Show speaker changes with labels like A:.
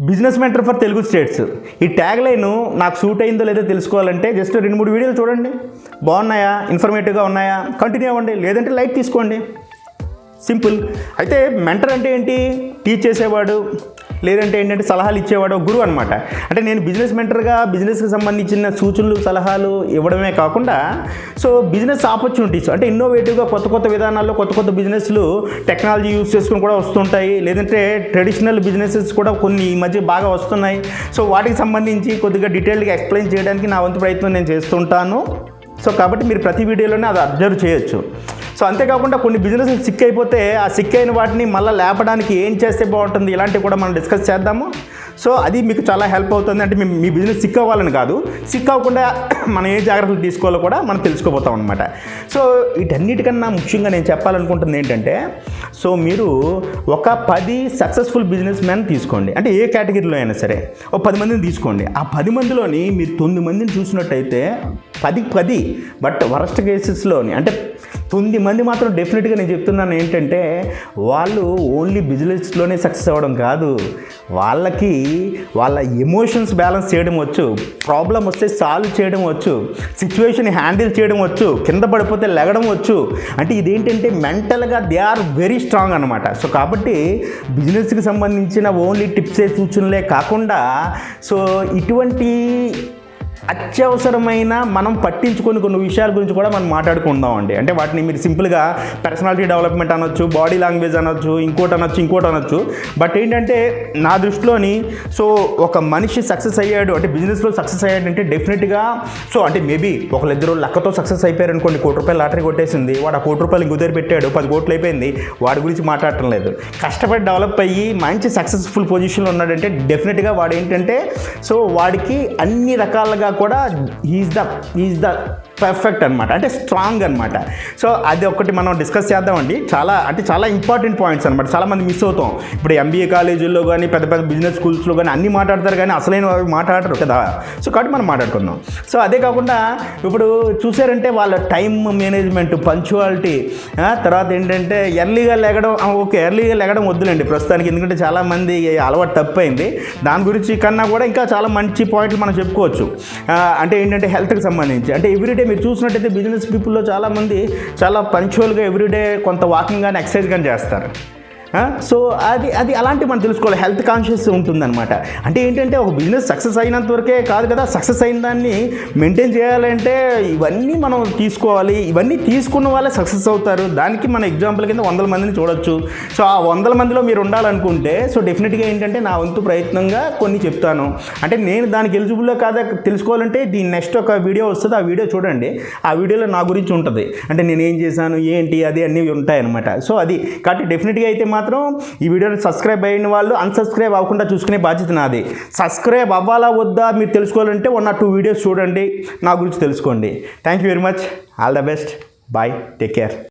A: Business mentor for Telugu states. ఈ tag line నాకు suit అయిందో లేదో తెలుసుకోవాలంటే జస్ట్ రెండు మూడు వీడియోలు చూడండి. బాగున్నాయా? ఇన్ఫర్మేటివ్గా ఉన్నాయా? కంటిన్యూ అవ్వండి. లేదంటే లైక్ తీసుకోండి. సింపుల్. అయితే మెంటర్ అంటే ఏంటి? టీచ్ చేసేవాడు. లేదంటే ఏంటంటే సలహాలు ఇచ్చేవాడు గురువు అనమాట అంటే నేను బిజినెస్ మెంటర్గా బిజినెస్కి సంబంధించిన సూచనలు సలహాలు ఇవ్వడమే కాకుండా సో బిజినెస్ ఆపర్చునిటీస్ అంటే ఇన్నోవేటివ్గా కొత్త కొత్త విధానాల్లో కొత్త కొత్త బిజినెస్లు టెక్నాలజీ యూస్ చేసుకుని కూడా వస్తుంటాయి. లేదంటే ట్రెడిషనల్ బిజినెసెస్ కూడా కొన్ని ఈ మధ్య బాగా వస్తున్నాయి. సో వాటికి సంబంధించి కొద్దిగా డీటెయిల్గా ఎక్స్ప్లెయిన్ చేయడానికి నా వంతు ప్రయత్నం నేను చేస్తుంటాను. సో కాబట్టి మీరు ప్రతి వీడియోలోనే అది అబ్జర్వ్ చేయొచ్చు. సో అంతేకాకుండా కొన్ని బిజినెస్ సిక్ అయిపోతే ఆ సిక్ అయిన వాటిని మళ్ళీ లేపడానికి ఏం చేస్తే బాగుంటుంది ఇలాంటివి కూడా మనం డిస్కస్ చేద్దాము. సో అది మీకు చాలా హెల్ప్ అవుతుంది. అంటే మీ మీ బిజినెస్ సిక్ అవ్వాలని కాదు. సిక్ అవ్వకుండా మనం ఏ జాగ్రత్తలు తీసుకోవాలో కూడా మనం తెలుసుకోబోతాం అనమాట సో వీటన్నిటికన్నా ముఖ్యంగా నేను చెప్పాలనుకుంటుంది ఏంటంటే సో మీరు ఒక పది సక్సెస్ఫుల్ బిజినెస్ మ్యాన్ తీసుకోండి. అంటే ఏ కేటగిరీలో అయినా సరే. ఒక పది మందిని తీసుకోండి. ఆ పది మందిలోని మీరు తొమ్మిది మందిని చూసినట్టయితే పది పది. బట్ వరస్ట్ కేసెస్లోని అంటే తొమ్మిది మంది మాత్రం డెఫినెట్గా నేను చెప్తున్నాను ఏంటంటే వాళ్ళు ఓన్లీ బిజినెస్లోనే సక్సెస్ అవ్వడం కాదు. వాళ్ళకి వాళ్ళ ఎమోషన్స్ బ్యాలెన్స్ చేయడం వచ్చు ప్రాబ్లం వస్తే సాల్వ్ చేయడం వచ్చు సిచ్యువేషన్ హ్యాండిల్ చేయడం వచ్చు కింద పడిపోతే లెగడం వచ్చు. అంటే ఇదేంటంటే మెంటల్గా దే ఆర్ వెరీ స్ట్రాంగ్ అనమాట సో కాబట్టి బిజినెస్కి సంబంధించిన ఓన్లీ టిప్సే సూచనలే కాకుండా సో ఇటువంటి అత్యవసరమైన మనం పట్టించుకొని కొన్ని విషయాల గురించి కూడా మనం మాట్లాడుకుందాం అండి అంటే వాటిని మీరు సింపుల్గా పర్సనాలిటీ డెవలప్మెంట్ అనొచ్చు బాడీ లాంగ్వేజ్ అనొచ్చు ఇంకోటి అనొచ్చు ఇంకోటి అనొచ్చు. బట్ ఏంటంటే నా దృష్టిలోని సో ఒక మనిషి సక్సెస్ అయ్యాడు అంటే బిజినెస్లో సక్సెస్ అయ్యాడంటే డెఫినెట్గా సో అంటే మేబీ ఒకళ్ళిద్దరు లక్కతో సక్సెస్ అయిపోయారు అనుకోండి కోటి రూపాయలు లాటరీ కొట్టేసింది వాడు ఆ కోటి రూపాయలు కుదిరి పెట్టాడు పది కోట్లు అయిపోయింది వాడి గురించి మాట్లాడటం లేదు. కష్టపడి డెవలప్ అయ్యి మంచి సక్సెస్ఫుల్ పొజిషన్లో ఉన్నాడంటే డెఫినెట్గా వాడు ఏంటంటే సో వాడికి అన్ని రకాలుగా కూడా is the is the perfect అనమాట అంటే స్ట్రాంగ్ అనమాట సో అది ఒకటి మనం డిస్కస్ చేద్దామండి. చాలా అంటే చాలా ఇంపార్టెంట్ పాయింట్స్ అనమాట చాలామంది మిస్ అవుతాం. ఇప్పుడు ఎంబీఏ కాలేజీల్లో కానీ పెద్ద పెద్ద బిజినెస్ స్కూల్స్లో కానీ అన్నీ మాట్లాడతారు కానీ అసలైన వారు మాట్లాడరు కదా. సో కాబట్టి మనం మాట్లాడుకుందాం. సో అదే కాకుండా ఇప్పుడు చూసారంటే వాళ్ళ టైం మేనేజ్మెంట్ పంచువాలిటీ తర్వాత ఏంటంటే ఎర్లీగా లెగడం ఓకే ఎర్లీగా లెగడం వద్దులేండి ప్రస్తుతానికి. ఎందుకంటే చాలామంది అలవాటు తప్పైంది. దాని గురించి కన్నా కూడా ఇంకా చాలా మంచి పాయింట్లు మనం చెప్పుకోవచ్చు. అంటే ఏంటంటే హెల్త్కి సంబంధించి. అంటే ఎవ్రీడే మీరు చూసినట్టయితే బిజినెస్ పీపుల్లో చాలామంది చాలా పంచువల్గా ఎవ్రీడే కొంత వాకింగ్ కానీ ఎక్సర్సైజ్ కానీ చేస్తారు. సో అది అది అలాంటి మనం తెలుసుకోవాలి. హెల్త్ కాన్షియస్ ఉంటుందన్నమాట. అంటే ఏంటంటే ఒక బిజినెస్ సక్సెస్ అయినంత వరకే కాదు కదా సక్సెస్ అయిన దాన్ని మెయింటైన్ చేయాలంటే ఇవన్నీ మనం తీసుకోవాలి. ఇవన్నీ తీసుకున్న వాళ్ళే సక్సెస్ అవుతారు. దానికి మన ఎగ్జాంపుల్ కింద వందల మందిని చూడొచ్చు. సో ఆ వందల మందిలో మీరు ఉండాలనుకుంటే సో డెఫినెట్గా ఏంటంటే నా వంతు ప్రయత్నంగా కొన్ని చెప్తాను. అంటే నేను దానికి ఎలిజిబుల్లో కాదా తెలుసుకోవాలంటే దీని నెక్స్ట్ ఒక వీడియో వస్తుంది. ఆ వీడియో చూడండి. ఆ వీడియోలో నా గురించి ఉంటుంది. అంటే నేను ఏం చేశాను ఏంటి అది అన్నీ ఉంటాయన్నమాట. సో అది. కాబట్టి డెఫినెట్గా అయితే మాత్రం ఈ వీడియోని సబ్స్క్రైబ్ అయిన వాళ్ళు అన్సబ్స్క్రైబ్ అవ్వకుండా చూసుకునే బాధ్యత నాది. సబ్స్క్రైబ్ అవ్వాలా వద్దా మీరు తెలుసుకోవాలంటే వన్ ఆర్ టూ వీడియోస్ చూడండి. నా గురించి తెలుసుకోండి. Thank you very much all the best bye take care